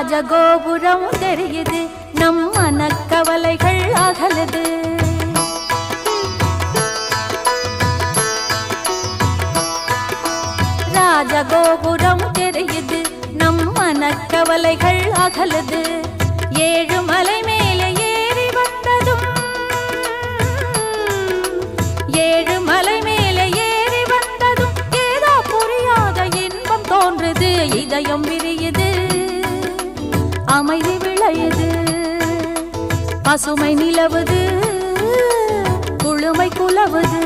ராஜகோபுரம் தெரியுது. நம் மனக்கவலைகள் அகலது. ராஜகோபுரம் தெரியுது. நம் மனக்கவலைகள் அகலது. ஏழு மலை மேலே ஏறி வந்ததும். ஏழு மலை மேலே ஏறி வந்ததும். ஏதோ புரியாத இன்பம் தோன்றுது. இதயம் விரியுது. அமைதி விளையுது. பசுமை நிலவுது. குழுமை குலவுது.